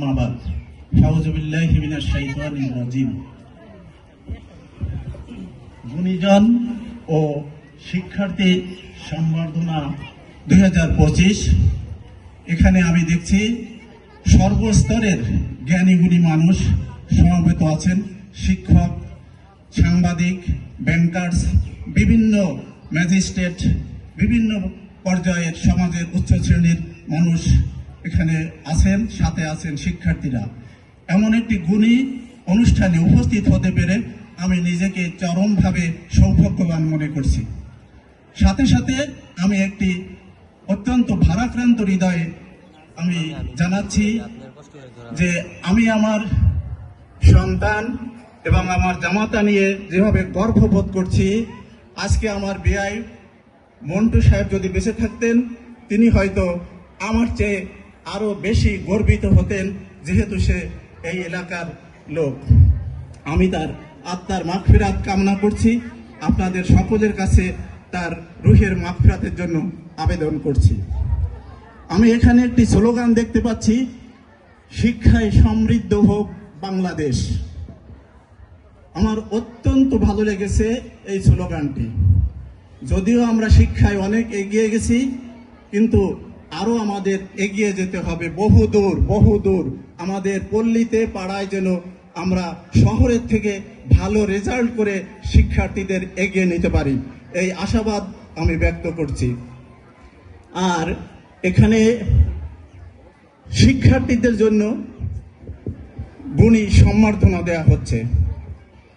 আম্মাবাদ ফাউজুবিল্লাহি মিনাশ শাইতানির রাজিম গুণীজন ও শিক্ষার্থী সম্বর্ধনা দু হাজার পঁচিশ। এখানে আমি দেখছি সর্বস্তরের জ্ঞানীগুণী মানুষ সমবেত আছেন। শিক্ষক, সাংবাদিক, ব্যাংকার্স, বিভিন্ন ম্যাজিস্ট্রেট, বিভিন্ন পর্যায়ের সমাজের উচ্চ শ্রেণির মানুষ এখানে আছেন, সাথে আছেন শিক্ষার্থীরা। এমন একটি গুণী অনুষ্ঠানে উপস্থিত হতে পেরে আমি নিজেকে চরমভাবে সৌভাগ্যবান মনে করছি। সাথে সাথে আমি একটি অত্যন্ত ভারাক্রান্ত হৃদয়ে আমি জানাচ্ছি যে আমি আমার সন্তান এবং আমার জামাতা নিয়ে যেভাবে গর্ববোধ করছি, আজকে আমার বিআই মন্টু সাহেব যদি বেঁচে থাকতেন, তিনি হয়তো আমার চেয়ে আরও বেশি গর্বিত হতেন যেহেতু সে এই এলাকার লোক। আমি তার আত্মার মাগফিরাত কামনা করছি। আপনাদের সকলের কাছে তার রুহের মাগফিরাতের জন্য আবেদন করছি। আমি এখানে একটি স্লোগান দেখতে পাচ্ছি, শিক্ষায় সমৃদ্ধ হোক বাংলাদেশ। আমার অত্যন্ত ভালো লেগেছে এই স্লোগানটি। যদিও আমরা শিক্ষায় অনেক এগিয়ে গেছি, কিন্তু আরও আমাদের এগিয়ে যেতে হবে, বহু দূর বহু দূর। আমাদের পল্লীতে পাড়ায় যেন আমরা শহরের থেকে ভালো রেজাল্ট করে শিক্ষার্থীদের এগিয়ে নিতে পারি, এই আশাবাদ আমি ব্যক্ত করছি। আর এখানে শিক্ষার্থীদের জন্য গুণী সম্বর্ধনা দেয়া হচ্ছে।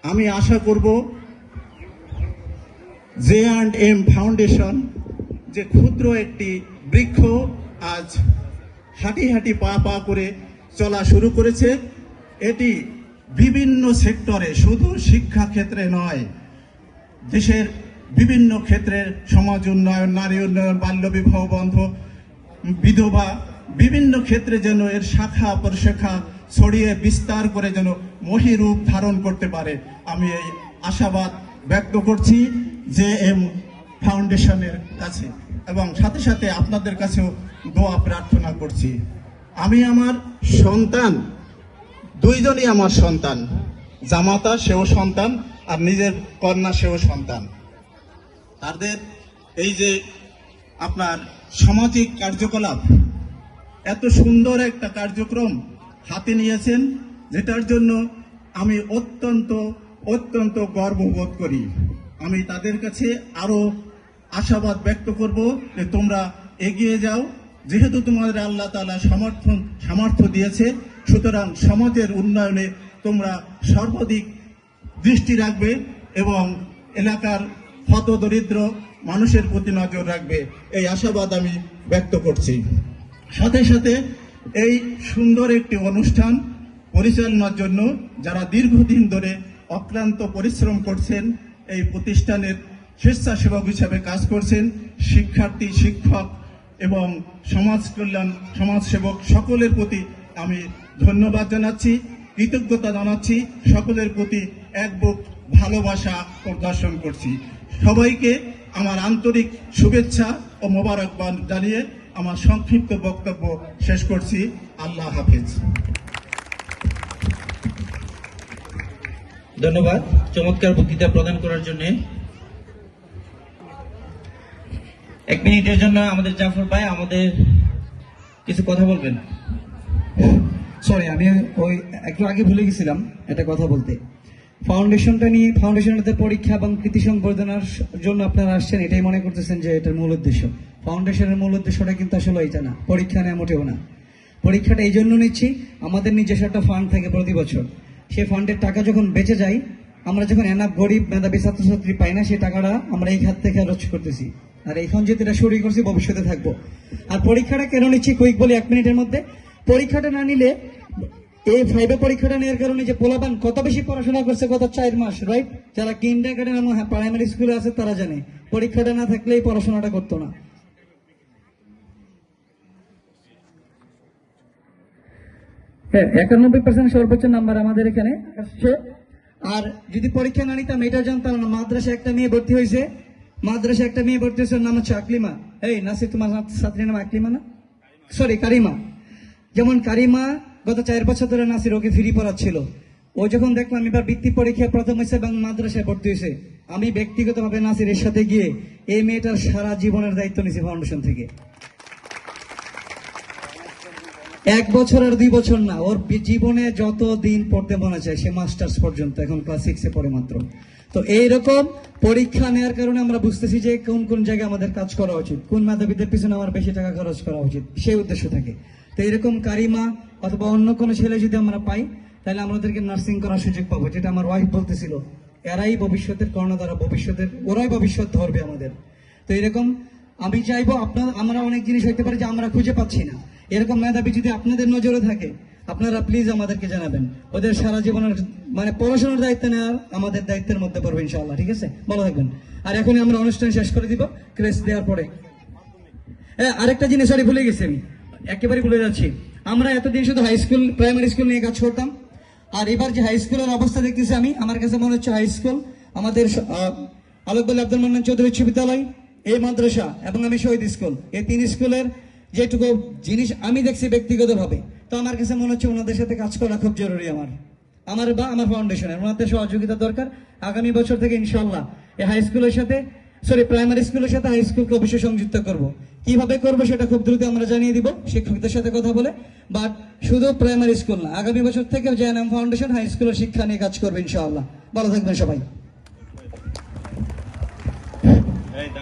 আমি আশা করব জে অ্যান্ড এম ফাউন্ডেশন যে ক্ষুদ্র একটি বৃক্ষ আজ হাঁটি হাঁটি পা পা করে চলা শুরু করেছে। এটি বিভিন্ন সেক্টরে শুধু শিক্ষা ক্ষেত্রে নয়, দেশের বিভিন্ন ক্ষেত্রে সমাজ উন্নয়ন, নারী উন্নয়ন, বাল্য বিবাহ, বন্ধ, বিধবা, বিভিন্ন ক্ষেত্রে যেন এর শাখা প্রশাখা ছড়িয়ে বিস্তার করে যেন মহিরূপ ধারণ করতে পারে। আমি এই আশাবাদ ব্যক্ত করছি জে এম ফাউন্ডেশনের কাছে। এবং সাথে সাথে আপনাদের কাছেও দোয়া প্রার্থনা করছি। আমি আমার সন্তান, দুইজনই আমার সন্তান। জামাতা সেও সন্তান, আর নিজের কন্যা সেও সন্তান। তাদের এই যে আপনার সামাজিক কার্যকলাপ, এত সুন্দর একটা কার্যক্রম হাতে নিয়েছেন, যেটার জন্য আমি অত্যন্ত অত্যন্ত গর্ববোধ করি। আমি তাদের কাছে আরও আশাবাদ ব্যক্ত করব যে তোমরা এগিয়ে যাও। যেহেতু তোমাদের আল্লাহ তাআলা সমর্থন, সামর্থ্য দিয়েছে, সুতরাং সমাজের উন্নয়নে তোমরা সর্বাধিক দৃষ্টি রাখবে এবং এলাকার হত দরিদ্র মানুষের প্রতি নজর রাখবে। এই আশাবাদ আমি ব্যক্ত করছি। সাথে সাথে এই সুন্দর একটি অনুষ্ঠান পরিচালনার জন্য যারা দীর্ঘদিন ধরে অক্লান্ত পরিশ্রম করছেন, এই প্রতিষ্ঠানের স্বেচ্ছাসেবক হিসাবে কাজ করছেন শিক্ষার্থী, শিক্ষক এবং সমাজ কল্যাণ, সমাজসেবক সকলের প্রতি আমি ধন্যবাদ জানাচ্ছি, কৃতজ্ঞতা জানাচ্ছি, সকলের প্রতি এক বুক ভালোবাসা প্রদর্শন করছি। সবাইকে আমার আন্তরিক শুভেচ্ছা ও মোবারকবাদ জানিয়ে আমার সংক্ষিপ্ত বক্তব্য শেষ করছি। আল্লাহ হাফেজ। ধন্যবাদ। চমৎকার বক্তৃতা প্রদান করার জন্য এক মিনিটের জন্য আমাদের জাফর ভাই আমাদের কিছু কথা বলবেন। সরি আমি ওই একটু আগে ভুলে গেছিলাম এটা কথা বলতে। ফাউন্ডেশনটা নিয়ে ফাউন্ডেশনটাতে পরীক্ষা এবং কৃতি সম্বর্ধনার জন্য আপনারা আসছেন, এটাই মনে করতেছেন যে এটার মূল উদ্দেশ্য। ফাউন্ডেশনের মূল উদ্দেশ্যটা কিন্তু আসলে এটা না, পরীক্ষা নেওয়া মোটেও না। পরীক্ষাটা এই জন্য নিচ্ছি, আমাদের নিজস্ব একটা ফান্ড থাকে প্রতি বছর। সেই ফান্ডের টাকা যখন বেঁচে যায়, আমরা যখন এনাফ গরিব মেধাবী ছাত্রছাত্রী পাই না, সেই টাকাটা আমরা এই খাত থেকে খরচ করতেছি। আর এখন এটা শুরু করছি, ভবিষ্যতে থাকব। আর পরীক্ষাটা কেন নিচ্ছি কুইক বলি এক মিনিটের মধ্যে? পরীক্ষাটা না নিলে এই ফাইভে পরীক্ষাটা নেওয়ার কারণে যে পোলাপান কত বেশি পড়াশোনা করছে গত চার মাস রাইট যারা কিন্ডার গার্ডেন এবং প্রাইমারি স্কুলে আছে, তারা জানে। পরীক্ষাটা না থাকলে এই পড়াশোনাটা করতো না। হ্যাঁ একানব্বই পার্সেন্ট সর্বোচ্চ নাম্বার আমাদের এখানে আর যদি পরীক্ষা না নিতাম, এটা জানতাম না মাদ্রাসা একটা মেয়ে ভর্তি হয়েছে। মাদ্রাসা একটা মেয়ে ভর্তি হয়েছে নাম হচ্ছে আকলিমা। এই, নাসির, তোমার ছাত্রীর নাম আকলিমা না? সরি কারিমা। যেমন কারিমা গত চার বছর ধরে নাসির ওকে ফ্রি পড়াচ্ছিল। ও যখন দেখলাম এবার বৃত্তি পরীক্ষায় প্রথম হয়েছে এবং মাদ্রাসায় ভর্তি হয়েছে, আমি ব্যক্তিগতভাবে নাসিরের সাথে গিয়ে এই মেয়েটার সারা জীবনের দায়িত্ব নিয়েছি ফাউন্ডেশন থেকে। এক বছর আর দুই বছর না, ওর জীবনে যত দিন পড়তে মনে চায়, সে মাস্টার্স পর্যন্ত, এখন ক্লাস সিক্সে পড়ে মাত্র। তো এইরকম পরীক্ষা নেওয়ার কারণে আমরা বুঝতেছি যে কোন কোন জায়গায় আমাদের কাজ করা উচিত, কোন মেধাবীদের পিছনে আমার বেশি টাকা খরচ করা উচিত, সেই উদ্দেশ্য থাকে। তো এরকম কারিমা অথবা অন্য কোনো ছেলে যদি আমরা পাই, তাহলে আমাদেরকে নার্সিং করার সুযোগ পাবো, যেটা আমার ওয়াইফ বলতেছিল। এরাই ভবিষ্যতের কর্ণধারা, ভবিষ্যতের, ওরাই ভবিষ্যৎ ধরবে আমাদের। তো এরকম আমি চাইব আপনার, আমরা অনেক জিনিস হইতে পারে যে আমরা খুঁজে পাচ্ছি না। এরকম মেধাবী যদি আপনাদের নজরে থাকে, আপনারা প্লিজ আমাদেরকে জানাবেন। ওদের সারা জীবনের মানে পড়াশোনার দায়িত্ব নেওয়া আমাদের দায়িত্বের মধ্যে পড়বে ইনশাআল্লাহ, ঠিক আছে? ভালো থাকবেন। আর এখন আমরা অনুষ্ঠান শেষ করে দিব ক্রেস দেওয়ার পরে। হ্যাঁ আরেকটা জিনিস সরি ভুলে গেছি আমি। একেবারে ভুলে যাচ্ছি। আমরা এতদিন শুধু হাই স্কুল প্রাইমারি স্কুল নিয়ে কাজ করতাম। আর এবার যে হাই স্কুলের অবস্থা দেখতেছি আমি, আমার কাছে মনে হচ্ছে হাই স্কুল আমাদের আলোকবলী আব্দুল মান্নান চৌধুরী উচ্চ বিদ্যালয়, এই মাদ্রাসা এবং আমি শহীদ স্কুল। এই তিন স্কুলের যেটুকু জিনিস আমি দেখছি ব্যক্তিগতভাবে, তো আমার কাছে মনে হচ্ছে ওনাদের সাথে কাজ করা খুব জরুরি আমার। আমার বা আমার ফাউন্ডেশনের ওনাদের সহযোগিতা দরকার। আগামী বছর থেকে ইনশাল্লাহ এই হাই স্কুলের সাথে সরি প্রাইমারি স্কুলের সাথে হাই স্কুলকে অবশ্যই সংযুক্ত করব। কীভাবে করব সেটা খুব দ্রুত আমরা জানিয়ে দিব, শিক্ষকদের সাথে কথা বলে। বাট শুধু প্রাইমারি স্কুল না, আগামী বছর থেকে জেএনএম ফাউন্ডেশন হাই স্কুলের শিক্ষা নিয়ে কাজ করবে ইনশাআল্লাহ। ভালো থাকবেন সবাই।